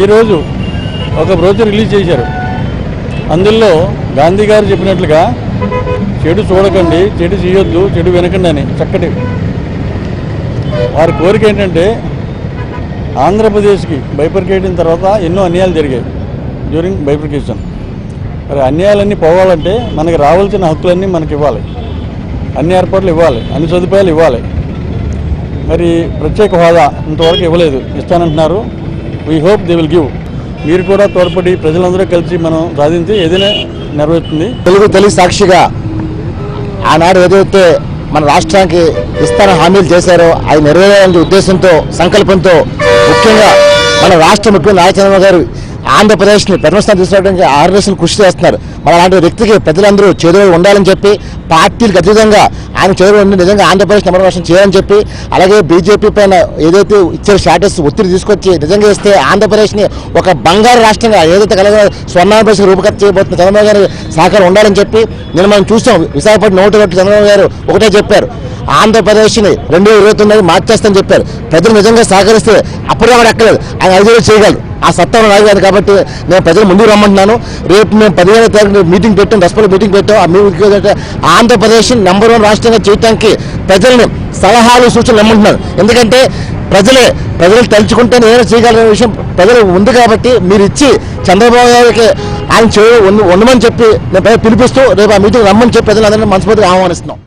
ఈరోజు ఒక brochure release చేశారు. అందులో గాంధీ గారు చెప్పినట్లుగా చెడు చూడకండి చెడు చేయొద్దు చెడు వినకండి అని చక్కటి వారి కోరిక ఏంటంటే ఆంధ్రప్రదేశ్కి బైపర్కేటిన తర్వాత ఎన్నో అన్యాయాలు జరిగాయి డ్యూరింగ్ బైపర్కేషన్ మరి అన్యాయాలన్నీ పోవాలంటే మనకి రావాల్సిన హక్కులన్నీ మనకి ఇవ్వాలి. అన్ని ఏర్పాట్లు ఇవ్వాలి. అన్ని సదుపాయాలు ఇవ్వాలి. మరి ప్రత్యేక హోదా ఇంతవరకు ఇవ్వలేదు. ఇస్తానంటున్నారు. We hope they will give మీరు కూడా తోడ్పడి ప్రజలందరూ కలిసి మనం సాధించి ఏదైనా నెరవేరుతుంది. తెలుగు తెలుగు సాక్షిగా ఆనాడు ఏదైతే మన రాష్ట్రానికి ఇస్తాన హామీలు చేశారో అవి నెరవేరాలనే ఉద్దేశంతో సంకల్పంతో ముఖ్యంగా మన రాష్ట్ర ముఖ్యమంత్రి నారా చంద్రబాబు గారు ఆంధ్రప్రదేశ్ని ప్రథమ స్థానం తీసుకురావడానికి ఆరు కృషి చేస్తున్నారు. మన అలాంటి వ్యక్తికి ప్రజలందరూ చేదువై ఉండాలని చెప్పి పార్టీలకు అతీతంగా ఆయన చేదువై ఉండి నిజంగా ఆంధ్రప్రదేశ్ నెంబర్ వర్షం చేయాలని చెప్పి అలాగే బీజేపీ పైన ఏదైతే ఇచ్చే స్టాటస్ ఒత్తిడి తీసుకొచ్చి నిజంగా ఇస్తే ఆంధ్రప్రదేశ్ని ఒక బంగారు రాష్ట్రంగా ఏదైతే కలగా స్వర్ణాంధ్రప్రదేశ్ రూపకర్త చేయబోతున్న చంద్రబాబు గారి సహకారం ఉండాలని చెప్పి నేను మనం చూస్తాం విశాఖపట్నం నోటు కొట్టి చంద్రబాబు గారు ఒకటే చెప్పారు. ఆంధ్రప్రదేశ్ని రెండు ఇరవై తొమ్మిది మార్చేస్తామని చెప్పారు. ప్రజలు నిజంగా సహకరిస్తే అప్పుడు కూడా ఎక్కలేదు ఆయన ఐదు చేయగలరు. ఆ సత్తా నాకు కాదు కాబట్టి నేను ప్రజలు ముందుకు రమ్మంటున్నాను. రేపు మేము పదిహేను తారీఖు మీటింగ్ పెట్టాం రెస్పాల్ మీటింగ్ పెట్టాం. ఆ మీటింగ్ ఆంధ్రప్రదేశ్ నెంబర్ వన్ రాష్ట్రంగా చేయడానికి ప్రజల్ని సలహాలు సూచనలు నమ్ముంటున్నాను ఎందుకంటే ప్రజలే ప్రజలు తలుచుకుంటే నేను చేయగలిగిన విషయం ప్రజలు ఉంది కాబట్టి మీరు ఇచ్చి చంద్రబాబు గారికి ఆయన చేయ ఉండమని చెప్పి నేను పిలిపిస్తూ రేపు ఆ మీటింగ్ రమ్మని చెప్పి ప్రజలందరినీ మనస్ఫూర్తిగా ఆహ్వానిస్తున్నాం.